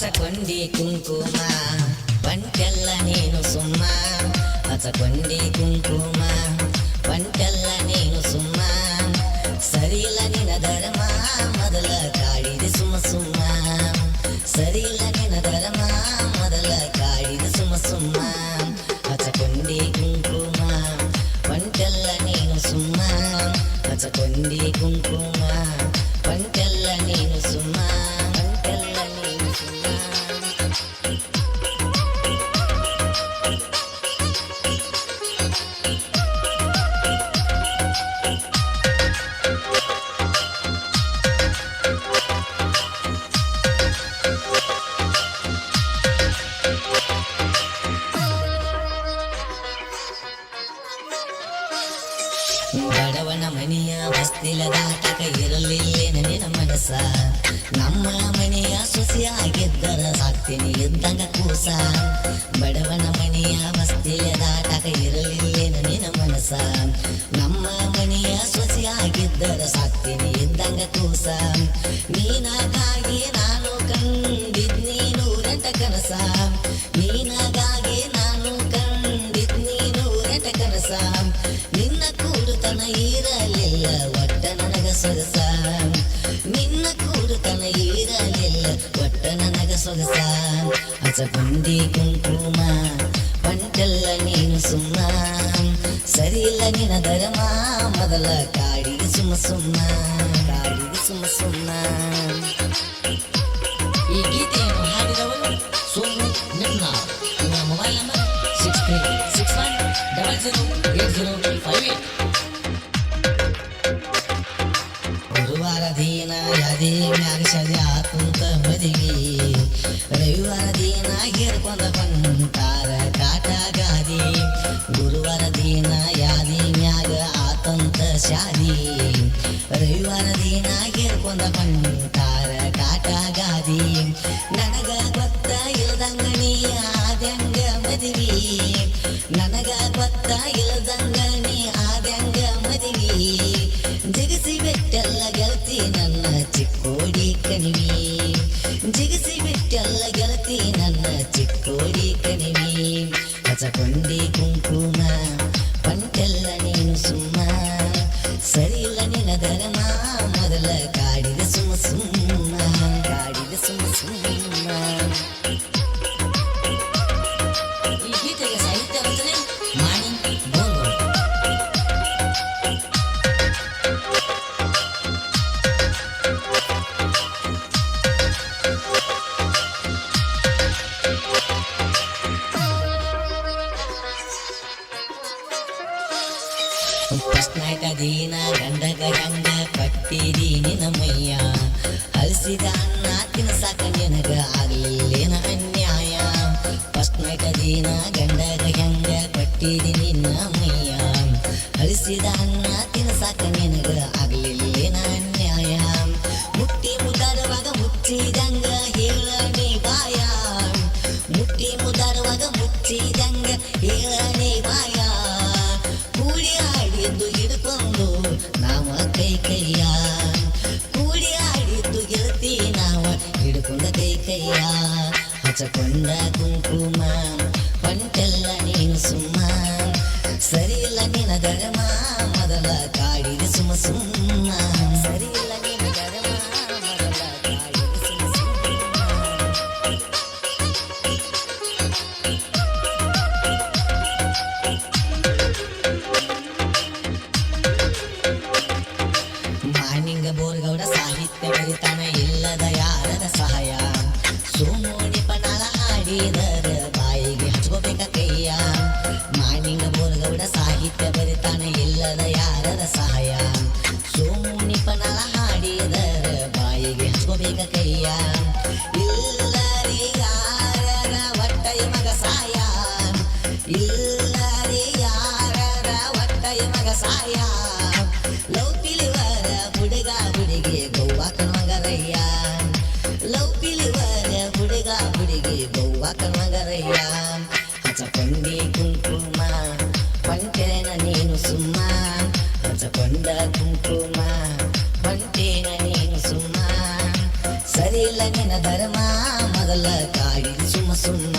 అచకొండి కుంకుమ. పంటెల్ల నేను సుమ్మా. అచకొండి కుంకుమ. పంటెల్ల నేను సుమ్మా. సరిల నిన ధర్మ మొదల కాడిది సుమ సుమ్మ. సరిల నిన ధర్మ మొదల కాడిది సుమ సుమ్మ. అచకొండి కుంకుమ. పంటెల్ల నేను సుమ్మా. అచకొండి కుంకుమ. పంటెల్ల నేను ಮನೆಯ ವಸ್ತಿಲ ದಾಟಕ ಇರಲಿಲ್ಲೇನ ನಿನ್ನ ಮನಸ್ಸ? ನಮ್ಮ ಮನೆಯ ಸೊಸೆಯಾಗಿದ್ದರ ಸಾಕ್ತೀನಿ ಇದ್ದಂಗ ಕೂಸ. ಬಡವನ ಮನೆಯ ಮಸ್ತಿಲದಾಟಕ ದಾಟಕ ಇರಲಿಲ್ಲೇನ ನಿನ್ನ ಮನಸ್ಸ? ನಮ್ಮ ಮನೆಯ ಸೊಸೆಯಾಗಿದ್ದರ ಸಾಕ್ತೀನಿ ಇದ್ದಂಗ ಕೂಸ. ನೀನಾಗಾಗಿ ನಾನು ಕಂಡಿದ್ನಿ ನೂರೆಂಟ ಕನಸ. ನೀನಾಗಾಗಿ ನಾನು ಕಂಡಿದ್ನಿ ನೂರೆಂಟ ಕನಸ. ನಿನ್ನ ಕೂಡುತನ ಇರಲಿಲ್ಲ, ಒಟ್ಟ ಸೊಗಸ ನಿನ್ನ ಕೂಡುತನ ಇರಲಿಲ್ಲ ಒಟ್ಟ ನನಗ ಸೊಗಸ ಹಚಕೊಂಡಿ ಕುಂಕುಮ ಪಂಟೆಲ್ಲ ನೀನು ಸುಮ್ಮ ಸರಿಯಿಲ್ಲ ನಿನ್ನ ಧರ್ಮ ಮೊದಲ ಕಾಡಿಗೆ ಸುಮ್ಮ ಸುಮ್ಮ ಕಾಡಿಗೆ ಸುಮ್ಮ ಸುಮ್ಮ ಈ ಗೀತೆಯನ್ನು ಹಾಡಿದವರು ಸೋಮು ನಿಮ್ನ ಇವರ mobile number six three six one double zero eight zero ಯಾದಿ ಮ್ಯಾಗ ಸದಿ ಆತಂತ ಮದಿವಿ. ರವಿವಾರ ದಿನ ಹೇರ್ಕೊಂಡ ಬಂತಾರ ಕಾಟ ಗಾದಿ ಗುರುವಾರ ದಿನ ಯಾದಿ ಮ್ಯಾಗ ಆತಂತ ಶಾದಿ ರವಿವಾರ ದಿನ ಹೇರ್ಕೊಂಡ ಬಂತಾರ ಕಾಟ ಗಾದಿ ನನಗ ಗೊತ್ತ ಇಲ್ದಂಗ ಆದ್ಯಂಗ ಮದಿವಿ ನನಗ ಗೊತ್ತ ಇಲ್ದಂಗ ಆದ್ಯಂಗ ಮದಿವಿ. ಜಗಸಿ ಬಿಟ್ಟೆಲ್ಲ ಗೆಳತಿ ನನ್ನ ಚಿಕ್ಕೋಡಿ ಕಣಿವಿ ಜಿಗಿಸಿ ಬಿಟ್ಟೆಲ್ಲ ಗೆಳತಿ ನನ್ನ ಚಿಕ್ಕೋಡಿ ಕಣಿವಿ ಹಚಕೊಂಡಿ ಕುಂಕುಮ ಪಂಟೆಲ್ಲ ನೀನು ಸುಮ್ಮ ಸರಿಯಿಲ್ಲ ನಿನ್ನ ಧರ್ಮ ಮೊದಲ ಕಾಡಿದ ಸುಮ್ಮ ಸುಮ್ಮ ಅದೀನ ಗಂಡಗ ಗಂಡ ಕಟ್ಟಿರಿ ನಿನ್ನ ಮೈಯ. ಹಲಸಿದ ಅನ್ನ ತಿನ್ಸಾಕ ನಿನಗ ಆಗ್ಲಿಲ್ಲೇನ ಅನ್ಯಾಯ. ಫಸ್ಟ್ ಅದೀನ ಗಂಡಗ ಗಂಡ ಕಟ್ಟಿರಿ ನಿನ್ನ ಮೈಯ. ಹಲಸಿದ ಅನ್ನ ತಿನ್ಸಾಕ ನಿನಗ ಆಗ್ಲಿಲ್ಲೇನ ಅನ್ಯಾಯ. ಮುಟ್ಟಿ ಮುದ್ದಾದವಾಗ ಮುಚ್ಚಿದಂಗ ಹೇಳನೆ ಹಿಡ್ಕೊಂಡ ಕೈ ಕೈಯ ಹಚಕೊಂಡ ಕುಂಕುಮ ಪಂಟೆಲ್ಲ ನೀನು ಸುಮ್ಮ ಸರಿಯಿಲ್ಲ ನಿನ್ನ ಧರ್ಮ ಮೊದಲ ಕಾಡಿಗೆ ಸುಮ್ಮ ಸುಮ್ಮ ಸರಿಯಿಲ್ಲ ನಿನ್ನ ಧರ್ಮ ಮೊದಲ ಕಾಡಿಗೆ ಸುಮ್ಮ ಸುಮ್ಮ ಮಾನಿಂಗ ಬೋರ್ಗೌಡ ಸಾಹಿತ್ಯ ಬರಿತಾನ ಇಲ್ಲದ ಯಾರದ ಸಹಾಯ ಕುಂಕುಮ ಪಂಚನ ನೀನು ಸುಮ್ಮ. ಹಚಕೊಂಡ ಕುಂಕುಮ ಪಂಟೇನ ನೀನು ಸುಮ್ಮ ಸರಿಯಿಲ್ಲ ನಿನ್ನ ಧರ್ಮ ಮಗ ಮೊದಲ ಕಾಡಿದ ಸುಮ್ಮ ಸುಮ್ಮ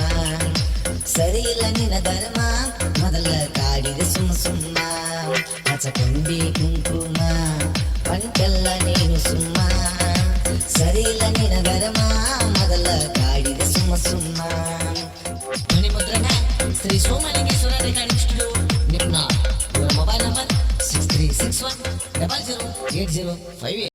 ಸರಿ ಇಲ್ಲ ನಿನ್ನ ಧರ್ಮ ಮೊದಲ ಕಾಡಿದ ಸುಮ್ಮ ಸುಮ್ಮ ಹಚಕೊಂಡಿ ಕುಂಕುಮ ಪಂಟೆಲ್ಲ ನೀನು ಸುಮ್ಮ ಸರಿ ಇಲ್ಲ ನಿನ್ನ ಧರ್ಮ ಮೊದಲ ಕಾಡಿದ ಸುಮ್ಮ ಸುಮ್ಮ ಧ್ವನಿ ಮುದ್ರಣ ಶ್ರೀ ಸೋಮಲಿಂಗೇಶ್ವರ ರೆಕಾರ್ಡಿಂಗ್ ಸ್ಟುಡಿಯೋ ನಿಮ್ಮ ಇವರ mobile number six three six one double zero eight zero five